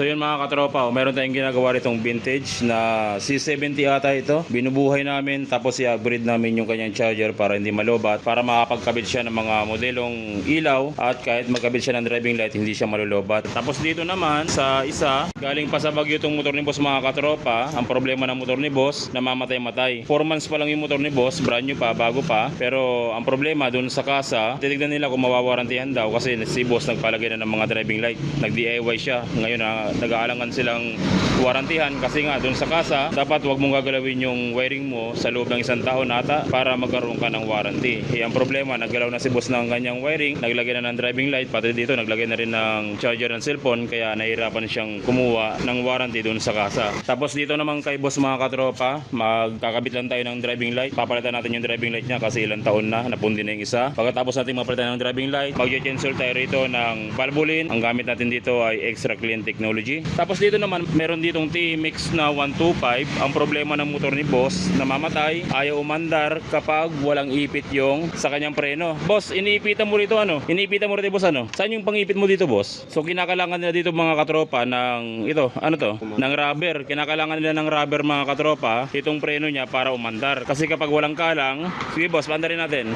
So yun mga katropa, oh, meron tayong ginagawa ritong vintage na C70 ata ito. Binubuhay namin tapos i-upgrade namin yung kanyang charger para hindi malobat para makapagkabit siya ng mga modelong ilaw at kahit magkabit siya ng driving light hindi siya malulobat. Tapos dito naman sa isa, galing pa sa bagyo itong motor ni boss mga katropa. Ang problema ng motor ni boss, namamatay-matay. 4 months pa lang yung motor ni boss, brand new pa, bago pa. Pero ang problema dun sa kasa, titignan nila kung mawawarantihan daw kasi si boss nagpalagay na ng mga driving light. Nag-DIY siya. Ngayon na nag-aalangan silang warantihan kasi nga dun sa kasa, dapat wag mong gagalawin yung wiring mo sa loob ng isang taon ata para magkaroon ka ng warranty. Eh, ang problema, naggalaw na si boss ng kanyang wiring, naglagay na ng driving light, pati dito naglagay na rin ng charger ng cellphone kaya nahirapan siyang kumuha ng warranty dun sa kasa. Tapos dito naman kay boss mga katropa, magkakabit lang tayo ng driving light. Papalitan natin yung driving light niya kasi ilang taon na, napundi na yung isa. Pagkatapos natin mapalitan ng driving light, mag-cancel tayo rito ng valvoline. Ang gamit natin dito ay extra clean technology. Tapos dito naman, meron ditong T-Mix na 125. Ang problema ng motor ni boss, namamatay, ayaw umandar kapag walang ipit yung sa kanyang preno. Boss, iniipitan mo rito ano? Iniipitan mo rito boss ano? Saan yung pangipit mo dito boss? So kinakailangan nila dito mga katropa ng ito, ano to? Ng rubber. Kinakailangan nila ng rubber mga katropa itong preno niya para umandar. Kasi kapag walang kalang, sige boss, pandarin natin.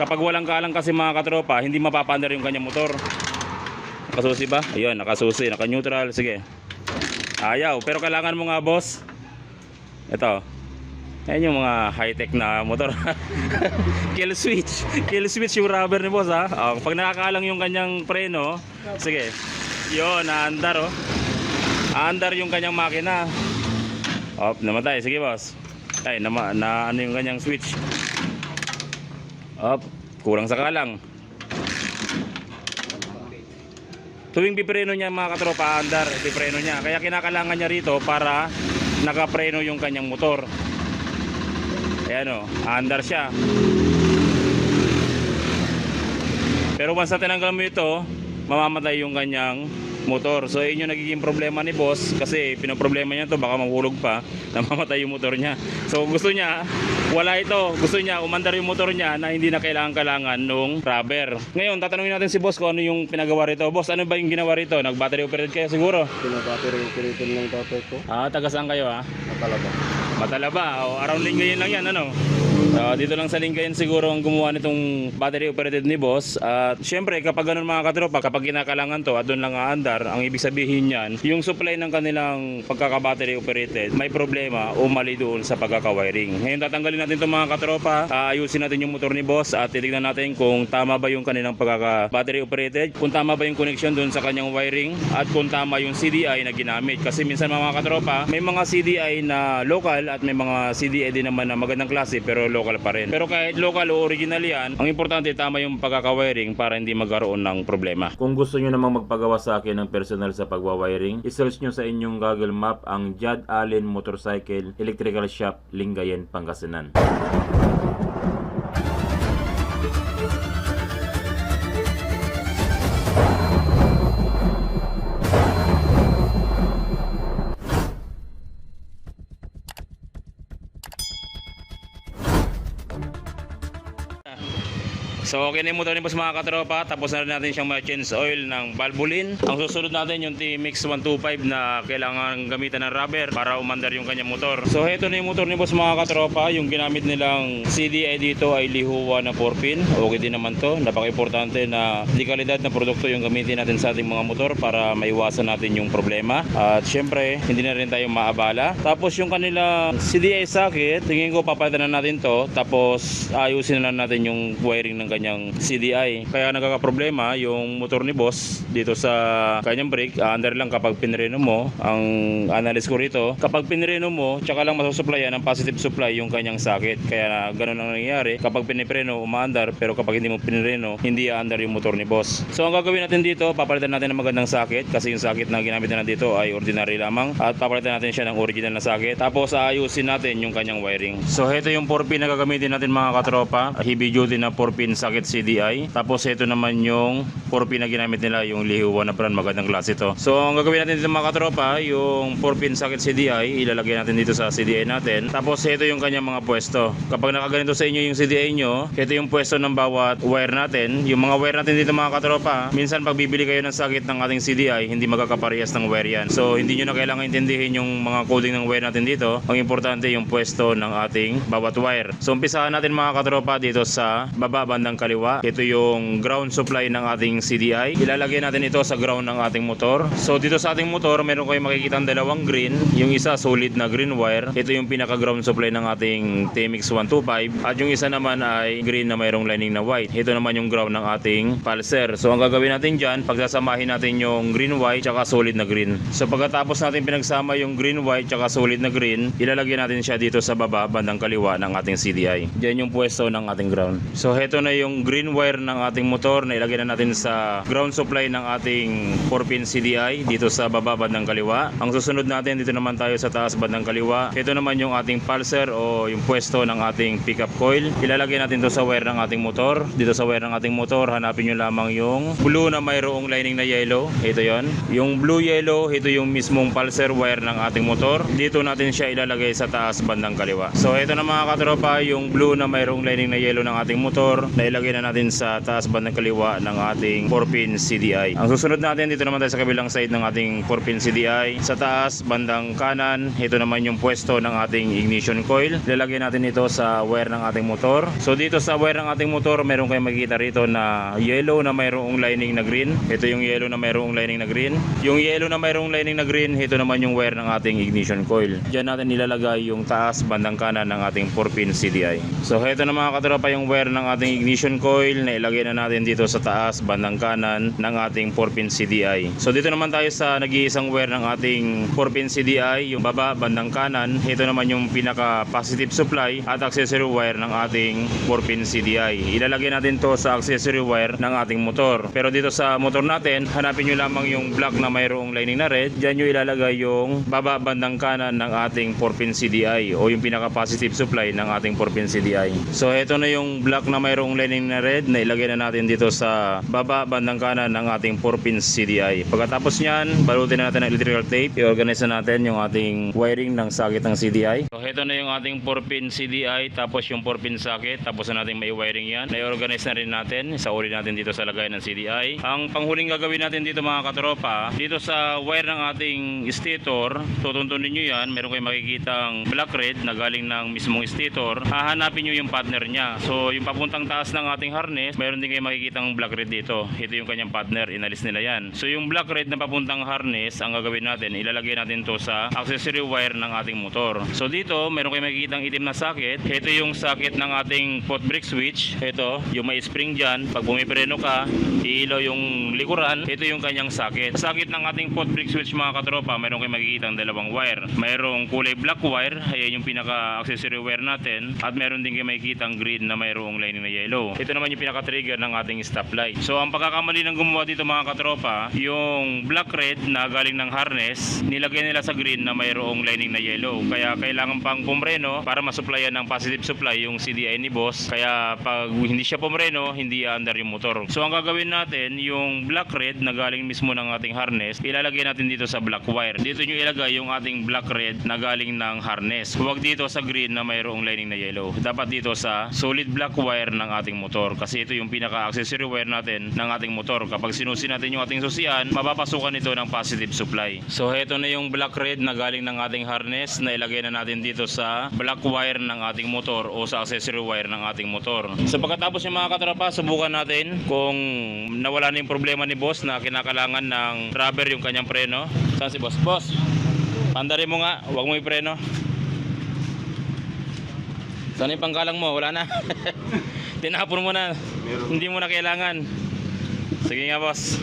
Kapag walang kalang kasi mga katropa, hindi mapapandar yung kanyang motor. Nakasusi ba? Ayun, nakasusi, naka-neutral. Sige. Ayaw, pero kailangan mo nga boss. Ito. Ayan yung mga high-tech na motor. kill switch. Kill switch yung rubber ni boss ha. Oh, pag nakakalang yung kanyang preno, sige. Yun, naandar oh. Aandar yung kanyang makina. Oh, namatay. Sige boss. Ay, na, na ano yung kanyang switch. Up, kulang sa kalang. Tuwing pipreno niya mga katropa, andar, pipreno niya. Kaya kinakalangan niya rito para nakapreno yung kanyang motor. Ayan o, andar siya. Pero once na tinanggal mo ito, mamamatay yung kanyang motor. So yun yung nagiging problema ni boss kasi pinoproblema niya to baka mahulog pa namamatay yung motor niya. So gusto niya wala ito. Gusto niya umandar yung motor niya na hindi na kailangan-kailangan nung rubber. Ngayon tatanungin natin si boss kung ano yung pinagawa rito. Boss, ano ba yung ginawa rito? Nag-battery operated kayo siguro? Pinabattery-operated ng tatay ko. Ah, taga saan kayo ah? Nakalaba. Matalaba, o around Lingayen lang yan, ano? Ah, dito lang sa Lingayen siguro ang gumawa nitong battery operated ni boss. At syempre, kapag ganun mga katropa, kapag kinakalangan to at doon lang aandar, ang ibig sabihin niyan, yung supply ng kanilang pagkaka-battery operated, may problema o mali doon sa pagkaka-wiring. Ngayon, tatanggalin natin itong mga katropa, aayusin natin yung motor ni boss at titignan natin kung tama ba yung kanilang pagkaka-battery operated, kung tama ba yung connection doon sa kanyang wiring, at kung tama yung CDI na ginamit. Kasi minsan mga katropa, may mga CDI na local at may mga CDI din naman na magandang klase pero local pa rin. Pero kahit local o original yan, ang importante tama yung pagkaka-wiring para hindi magkaroon ng problema. Kung gusto nyo namang magpagawa sa akin ng personal sa pagwa-wiring, isearch nyo sa inyong Google Map ang Jad Allen Motorcycle Electrical Shop, Lingayen, Pangasinan. So okay na yung motor ni boss mga katropa. Tapos na rin natin siyang ma-change oil ng valvoline. Ang susunod natin yung T-Mix 125 na kailangan gamitan ng rubber Para umandar yung kanyang motor. So heto na yung motor ni boss mga katropa. Yung ginamit nilang CDI dito ay Lihuwa na 4-pin Okay din naman to. Napaka-importante na di kalidad na produkto yung gamitin natin sa ating mga motor Para maiwasan natin yung problema. At syempre hindi na rin tayo maabala. Tapos yung kanilang CDI socket Tingin ko papalitan na natin to. Tapos ayusin na natin yung wiring ng kanyang CDI. Kaya nagkakaproblema yung motor ni boss dito sa kanyang brake. Uh, under lang kapag pinreno mo. Ang analysis ko rito, kapag pinreno mo, tsaka lang masusupplyan ng positive supply yung kanyang socket. Kaya ganun ang nangyayari. Kapag pinipreno, umaandar. Pero kapag hindi mo pinreno, hindi aandar yung motor ni boss. So ang gagawin natin dito, papalitan natin ng magandang socket. Kasi yung socket na ginamit na dito ay ordinary lamang. At papalitan natin siya ng original na socket. Tapos aayusin natin yung kanyang wiring. So ito yung 4-pin na gagamitin natin mga katropa. Heavy duty na 4-pin socket socket CDI. Tapos ito naman yung 4-pin na ginamit nila, yung lihuwa na brand, magandang klase ito. So ang gagawin natin dito mga katropa, yung 4-pin socket CDI, ilalagay natin dito sa CDI natin. Tapos ito yung kanyang mga pwesto. Kapag nakaganito sa inyo yung CDI nyo, ito yung pwesto ng bawat wire natin. Yung mga wire natin dito mga katropa, minsan pag bibili kayo ng socket ng ating CDI, hindi magkakaparehas ng wire yan. So hindi nyo na kailangan intindihin yung mga coding ng wire natin dito. Ang importante yung pwesto ng ating bawat wire. So umpisahan natin mga katropa dito sa baba bandang kaliwa. Ito yung ground supply ng ating CDI. Ilalagay natin ito sa ground ng ating motor. So dito sa ating motor, meron kayong makikita dalawang green. Yung isa solid na green wire. Ito yung pinaka ground supply ng ating TMX 125 at yung isa naman ay green na mayroong lining na white. Ito naman yung ground ng ating pulser. So ang gagawin natin dyan, pagsasamahin natin yung green white tsaka solid na green. So pagkatapos natin pinagsama yung green white tsaka solid na green, ilalagay natin siya dito sa baba bandang kaliwa ng ating CDI. Diyan yung pwesto ng ating ground. So heto na yung green wire ng ating motor na ilagay na natin sa ground supply ng ating 4-pin CDI dito sa baba bandang kaliwa. Ang susunod natin dito naman tayo sa taas bandang kaliwa. Ito naman yung ating pulser o yung pwesto ng ating pickup coil. Ilalagay natin to sa wire ng ating motor. Dito sa wire ng ating motor, hanapin nyo lamang yung blue na mayroong lining na yellow. Ito yon. Yung blue yellow, ito yung mismong pulser wire ng ating motor. Dito natin siya ilalagay sa taas bandang kaliwa. So ito na mga katropa, yung blue na mayroong lining na yellow ng ating motor na ilagay na natin sa taas bandang kaliwa ng ating 4-pin CDI. Ang susunod natin dito naman tayo sa kabilang side ng ating 4-pin CDI. Sa taas bandang kanan, ito naman yung pwesto ng ating ignition coil. Ilalagay natin ito sa wire ng ating motor. So dito sa wire ng ating motor, meron kayong makikita rito na yellow na mayroong lining na green. Ito yung yellow na mayroong lining na green. Yung yellow na mayroong lining na green, ito naman yung wire ng ating ignition coil. Diyan natin nilalagay yung taas bandang kanan ng ating 4-pin CDI. So ito na mga katropa yung wire ng ating ignition coil na ilagay na natin dito sa taas bandang kanan ng ating 4-pin CDI. So dito naman tayo sa nag-iisang wire ng ating 4-pin CDI, yung baba bandang kanan. Ito naman yung pinaka positive supply at accessory wire ng ating 4-pin CDI. Ilalagay natin to sa accessory wire ng ating motor. Pero dito sa motor natin, hanapin nyo lamang yung black na mayroong lining na red. Diyan nyo ilalagay yung baba bandang kanan ng ating 4-pin CDI o yung pinaka positive supply ng ating 4-pin CDI. So ito na yung black na mayroong lining na red na ilagay na natin dito sa baba bandang kanan ng ating 4-pin CDI. Pagkatapos niyan, balutin na natin ng electrical tape. I-organize na natin yung ating wiring ng socket ng CDI. So ito na yung ating 4-pin CDI tapos yung 4-pin socket tapos na natin may wiring yan. Na-organize na rin natin. Isauli natin dito sa lagay ng CDI. Ang panghuling gagawin natin dito mga katropa, dito sa wire ng ating stator, tutuntunin nyo yan. Meron kayong makikitang black red na galing ng mismong stator. Hahanapin nyo yung partner niya. So yung papuntang taas ng ating harness, meron din kayong makikitang black red dito. Ito yung kanyang partner. Inalis nila yan. So yung black red na papuntang harness, ang gagawin natin, ilalagay natin to sa accessory wire ng ating motor. So dito, meron kayong makikitang itim na socket. Ito yung socket ng ating foot brake switch. Ito, yung may spring dyan. Pag bumipreno ka, iilaw yung likuran. Ito yung kanyang socket. Socket ng ating foot brake switch mga katropa, meron kayong makikitang dalawang wire. Mayroong kulay black wire, ayan yung pinaka accessory wire natin. At meron din kayong makikitang green na mayroong lining na yellow. Ito naman yung pinaka trigger ng ating stoplight. So ang pagkakamali ng gumawa dito mga katropa, yung black red na galing ng harness, nilagay nila sa green na mayroong lining na yellow. Kaya kailangan pang pumreno para masupplyan ng positive supply yung CDI ni boss. Kaya pag hindi siya pumreno, hindi under yung motor. So ang gagawin natin, yung black red na galing mismo ng ating harness, ilalagay natin dito sa black wire. Dito nyo ilagay yung ating black red na galing ng harness. Huwag dito sa green na mayroong lining na yellow. Dapat dito sa solid black wire ng ating motor. Kasi ito yung pinaka-accessory wire natin ng ating motor. Kapag sinusi natin yung ating susian, mapapasukan ito ng positive supply. So heto na yung black red na galing ng ating harness na ilagay na natin dito sa black wire ng ating motor o sa accessory wire ng ating motor. So pagkatapos yung mga katropa, subukan natin kung nawala na yung problema ni boss na kinakalangan ng rubber yung kanyang preno. Saan si boss? Boss, pandari mo nga, huwag mo ipreno. Saan yung pangkalang mo? Wala na. Tinapon mo na. Meron. Hindi mo na kailangan. Sige nga boss.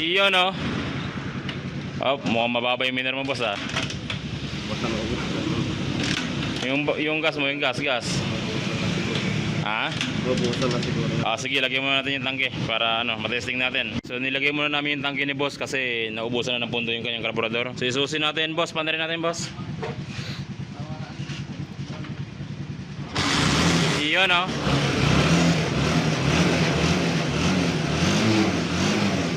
Iyon oh. Oh, mukhang mababa yung miner mo boss ah. Yung, yung gas mo, yung gas, gas. Ha? Mabusan na siguro. Ah, sige, lagyan muna natin yung tangke para ano, matesting natin. So nilagay muna namin yung tangke ni boss kasi naubusan na ng pundo yung kanyang karburador. So isusin natin boss, panarin natin boss. Yun oh.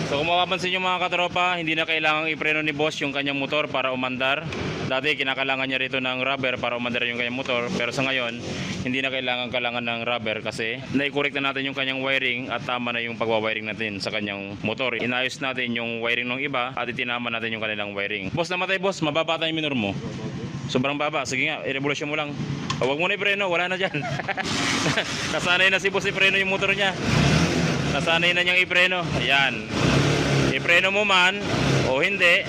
So kung mapapansin nyo mga katropa, hindi na kailangang ipreno ni boss yung kanyang motor para umandar. Dati kinakailangan niya rito ng rubber para umandar yung kanyang motor. Pero sa ngayon, hindi na kailangan kalangan ng rubber kasi naikorek na natin yung kanyang wiring at tama na yung pagwawiring natin sa kanyang motor. Inayos natin yung wiring ng iba at itinama natin yung kanilang wiring. Boss namatay boss, mababa tayo yung minor mo. Sobrang baba. Sige nga, i-revolution mo lang. Huwag mo na i-preno, wala na dyan. Nasanay na si boss i-preno yung motor niya. Nasanay na niyang i-preno. Ayan. I-preno mo man o hindi,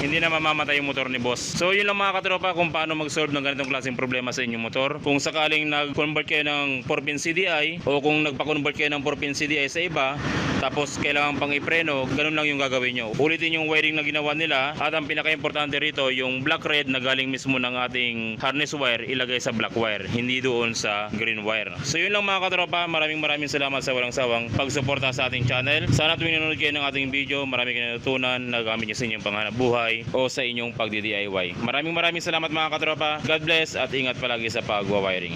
hindi na mamamatay yung motor ni boss. So yun lang mga katropa kung paano mag-solve ng ganitong klaseng problema sa inyong motor. Kung sakaling nag-convert kayo ng 4-pin CDI o kung nagpa-convert kayo ng 4-pin CDI sa iba, tapos kailangan pang ipreno, ganun lang yung gagawin nyo. Ulitin yung wiring na ginawa nila at ang pinaka-importante rito, yung black red na galing mismo ng ating harness wire, ilagay sa black wire, hindi doon sa green wire. So yun lang mga katropa, maraming maraming salamat sa walang sawang pagsuporta sa ating channel. Sana tuwing nanonood kayo ng ating video, marami kayo natutunan na gamit nyo sa inyong panghanap buhay o sa inyong pagdi-DIY. Maraming maraming salamat mga katropa. God bless at ingat palagi sa pagwa-wiring.